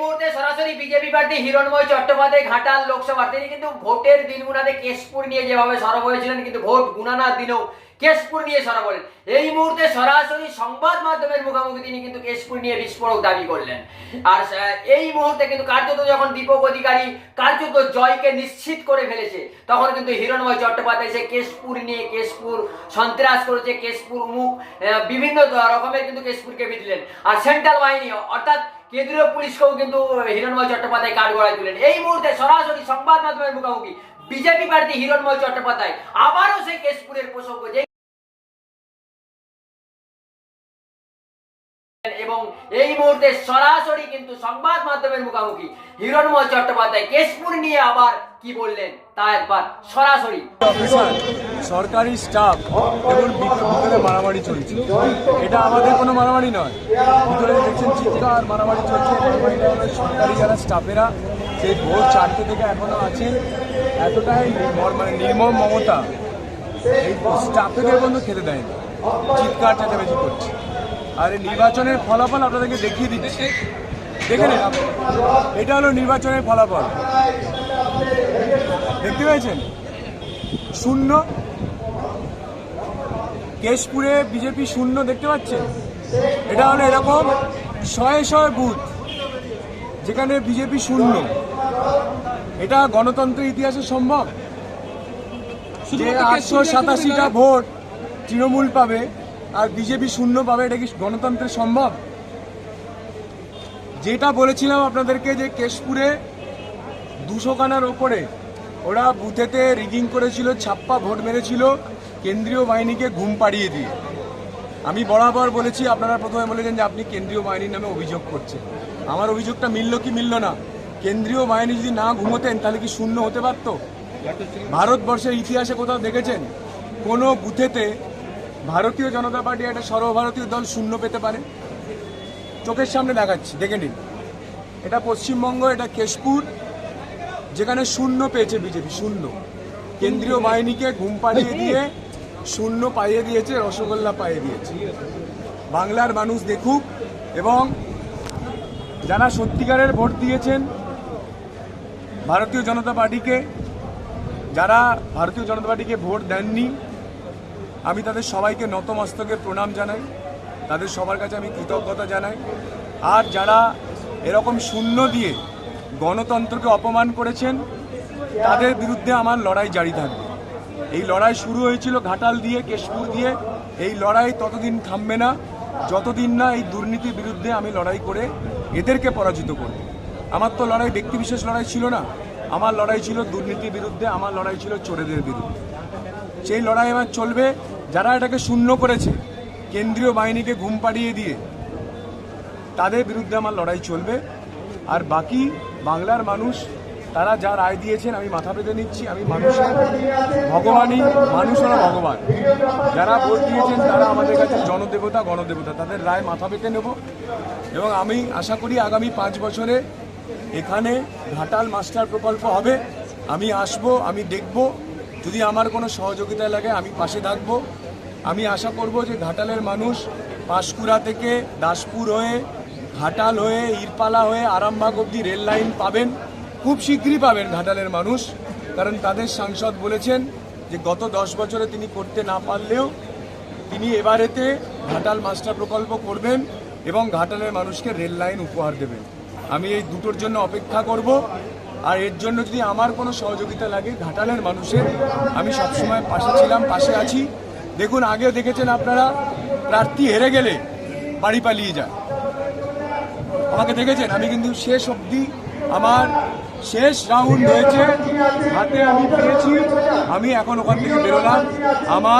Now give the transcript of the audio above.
মুহূর্তে সরাসরি বিজেপি প্রার্থী হিরণময় চট্টোপাধ্যায় ঘাটাল লোকসভা। তিনি কিন্তু ভোটের দিন গুনাতে কেশপুর নিয়ে যেভাবে সরব হয়েছিলেন, কিন্তু ভোট গুনানার দিনেও কেশপুর নিয়ে সরব হলেন। এই মুহূর্তে সরাসরি সংবাদ মাধ্যমের মুখোমুখি তিনি কিন্তু কেশপুর নিয়ে বিস্ফোরক দাবি করলেন। আর এই মুহূর্তে কিন্তু কার্যত যখন দীপক অধিকারী কার্যত জয়কে নিশ্চিত করে ফেলেছে, তখন কিন্তু হিরণময় চট্টোপাধ্যায় সে কেশপুর নিয়ে কেশপুর সন্ত্রাস করেছে, কেশপুর মুখ বিভিন্ন রকমের কিন্তু কেশপুরকে বিধলেন। আর সেন্ট্রাল বাহিনী, অর্থাৎ কেন্দ্রীয় পুলিশকেও কিন্তু হিরণময় চট্টোপাধ্যায় কাঠ গড়াই তুলেন। এই মুহূর্তে সরাসরি সংবাদ মাধ্যমের মুখোমুখি। বিজেপি প্রার্থী হিরণময় চট্টোপাধ্যায়। আবারও সেই কেশপুরের প্রসঙ্গ। এবং এই মুহূর্তে সরাসরি কিন্তু সংবাদ মাধ্যমের মুখোমুখি হিরণময় চট্টোপাধ্যায় কেশপুর নিয়ে আবার কি বললেন তা একবার সরাসরি। সরকারি স্টাফ এবং ভিতরে মারামারি চলছে। এটা আমাদের কোনো মারামারি নয়। ভিতরে দেখছেন চিৎকার, মারামারি চলছে সরকারি যারা স্টাফেরা, সেই ভোর চারটে থেকে এখনও আছেন এতটাই মানে নির্মম মমতা এই স্টাফেদের বন্ধু খেতে দেয় না চিৎকার চেঁচামেচি করছে। আর এই নির্বাচনের ফলাফল আপনাদেরকে দেখিয়ে দিচ্ছি। দেখে নিন। এটা হলো নির্বাচনের ফলাফল। দেখতে পেয়েছেন? শূন্য। কেশপুরে বিজেপি শূন্য দেখতে পাচ্ছেন? এটা হলো এরকম শয়ে শয়ে বুথ যেখানে বিজেপি শূন্য। এটা গণতন্ত্রের ইতিহাসে সম্ভব? যে আটশো সাতাশিটা ভোট তৃণমূল পাবে আর বিজেপি শূন্য পাবে এটা কি গণতন্ত্রের সম্ভব? যেটা বলেছিলাম আপনাদেরকে যে কেশপুরে দুশো খানার ওপরে ওরা বুথেতে রিগিং করেছিল, ছাপ্পা ভোট মেরেছিল, কেন্দ্রীয় বাহিনীকে ঘুম পাড়িয়ে দিয়ে। আমি বরাবর বলেছি, আপনারা প্রথমে বলেছেন যে আপনি কেন্দ্রীয় বাহিনীর নামে অভিযোগ করছেন। আমার অভিযোগটা মিলল কি মিলল না? কেন্দ্রীয় বাহিনী যদি না ঘুমোতেন, তাহলে কি শূন্য হতে পারত? ভারতবর্ষের ইতিহাসে কোথাও দেখেছেন? কোনো বুথেতে ভারতীয় জনতা পার্টি একটা সর্বভারতীয় দল শূন্য পেতে পারে। চোখের সামনে দেখাচ্ছি, দেখে নিন। এটা পশ্চিমবঙ্গ, এটা কেশপুর, যেখানে শূন্য পেয়েছে বিজেপি, শূন্য। কেন্দ্রীয় বাহিনীকে ঘুম পাড়িয়ে দিয়ে শূন্য পাইয়ে দিয়েছে, রসগোল্লা পাইয়ে দিয়েছে। বাংলার মানুষ দেখুক এবং যারা সত্যিকারের ভোট দিয়েছেন ভারতীয় জনতা পার্টিকে, যারা ভারতীয় জনতা পার্টিকে ভোট দেননি আমি তাদের সবাইকে নতমস্তকে প্রণাম জানাই। তাদের সবার কাছে আমি কৃতজ্ঞতা জানাই। আর যারা এরকম শূন্য দিয়ে গণতন্ত্রকে অপমান করেছেন, তাদের বিরুদ্ধে আমার লড়াই জারি থাকবে। এই লড়াই শুরু হয়েছিল ঘাটাল দিয়ে, কেশপুর দিয়ে। এই লড়াই ততদিন থামবে না। যতদিন না এই দুর্নীতির বিরুদ্ধে আমি লড়াই করে এদেরকে পরাজিত করব। আমার তো লড়াই ব্যক্তিবিশেষ লড়াই ছিল না। আমার লড়াই ছিল দুর্নীতির বিরুদ্ধে, আমার লড়াই ছিল চোরেদের বিরুদ্ধে। সেই লড়াই এবার চলবে, যারা এটাকে শূন্য করেছে, কেন্দ্রীয় বাহিনীকে ঘুম পাড়িয়ে দিয়ে, তাদের বিরুদ্ধে আমার লড়াই চলবে। আর বাকি বাংলার মানুষ, তারা যা রায় দিয়েছেন, আমি মাথা পেতে নিচ্ছি। আমি মানুষের ভগবানই মানুষ ভগবান। যারা ভোট দিয়েছেন, তারা আমাদের কাছে জনদেবতা, গণদেবতা। তাদের রায় মাথা পেতে নেব। এবং আমি আশা করি আগামী পাঁচ বছরে এখানে ঘাটাল মাস্টার প্রকল্প হবে। আমি আসব, আমি দেখব। যদি আমার কোনো সহযোগিতা লাগে, আমি পাশে থাকব। আমি আশা করব যে ঘাটালের মানুষ পাঁশকুড়া থেকে দাসপুর হয়ে, ঘাটাল হয়ে, ইরপালা হয়ে আরামবাগ অব্দি রেল লাইন পাবেন। খুব শীঘ্রই পাবেন ঘাটালের মানুষ। কারণ তাদের সাংসদ বলেছেন যে গত দশ বছরে তিনি করতে না পারলেও তিনি এবারেতে ঘাটাল মাস্টার প্রকল্প করবেন এবং ঘাটালের মানুষকে রেল লাইন উপহার দেবেন। আমি এই দুটোর জন্য অপেক্ষা করব। আর এর জন্য যদি আমার কোনো সহযোগিতা লাগে ঘাটালের মানুষের, আমি সবসময় পাশে ছিলাম, পাশে আছি। দেখুন, আগেও দেখেছেন আপনারা, প্রার্থী হেরে গেলে বাড়ি পালিয়ে যায়। আমাকে দেখেছেন? আমি কিন্তু শেষ অবধি আমার শেষ রাউন্ড হয়েছে। হাতে আমি পেয়েছি, আমি এখন ওখান থেকে বেরোলাম। আমার